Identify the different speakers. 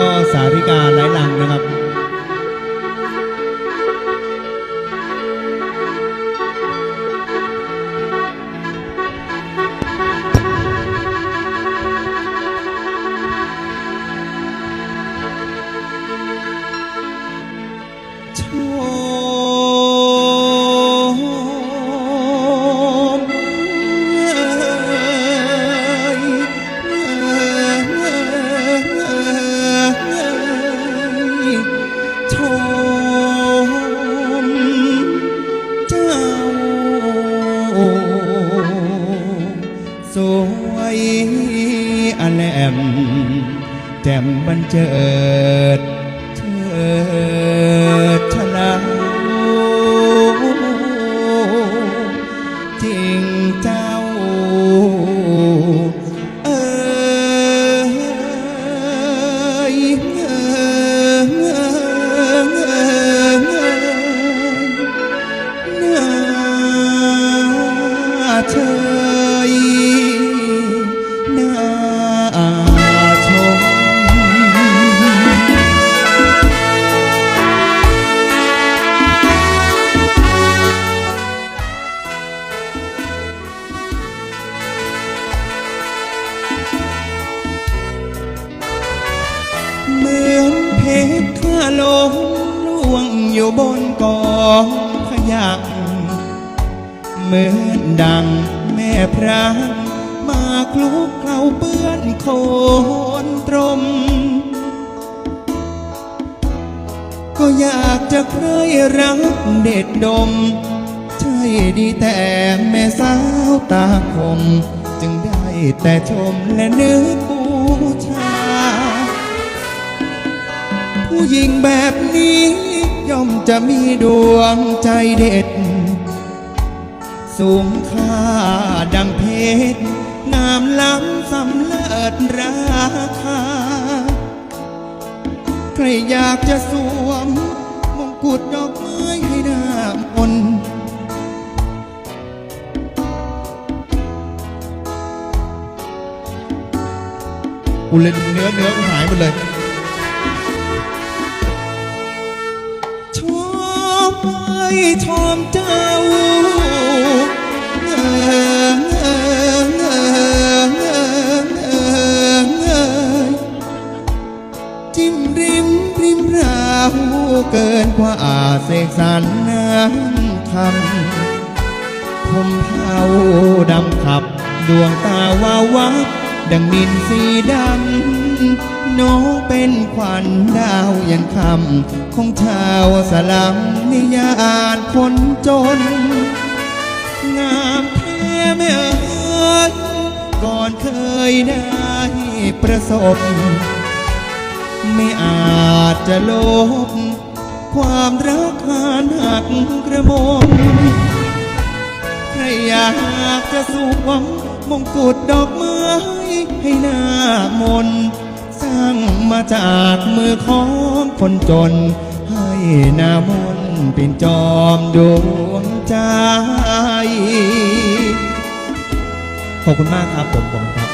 Speaker 1: ก็สาริกาไร้ลังนะครับ วยอแลมแจ่มบันเจิดเธอ บนกองขยะเหมือนดังแม่พระมาคลุกเคล้าเปื้อนโคลนตรม ก็อยากจะใครรักเด็ดดม ใช่ดีแต่แม่สาวตาคม จึงได้แต่ชมและนึกบูชา ผู้หญิงแบบนี้ ย่อมจะมีดวงใจเด็ด สูงค่าดังเพชร งามล้ำสำเลิศราคา ใครอยากจะสวม มงกุฎดอกไม้ให้หน้ามนต์กูเล่นเนื้อเนื้อหายหมดเลย ไปชมเจ้าเอ่อเอ่อเอ่อเอ่อเอ่อเอ่อจิ้มริมริมราวเกินกว่าอาเสกสรรน้ำคำผมเผาดำขับ ดวงตาวาววับดังนินสีดำ น้องเป็นขวัญดาวยันคำของชาวสลัมนิยานคนจน งามแท้ไม่เอ่ยก่อนเคยได้ประสบ ไม่อาจจะลบ ความรักหานหักกระมมใครอยากจะสวมมงกุฎดอกไม้ให้หน้ามนต์างมาจากมือของคนจน ให้นามนเป็นจอมดวงใจ ขอบคุณมากครับผมผมครับ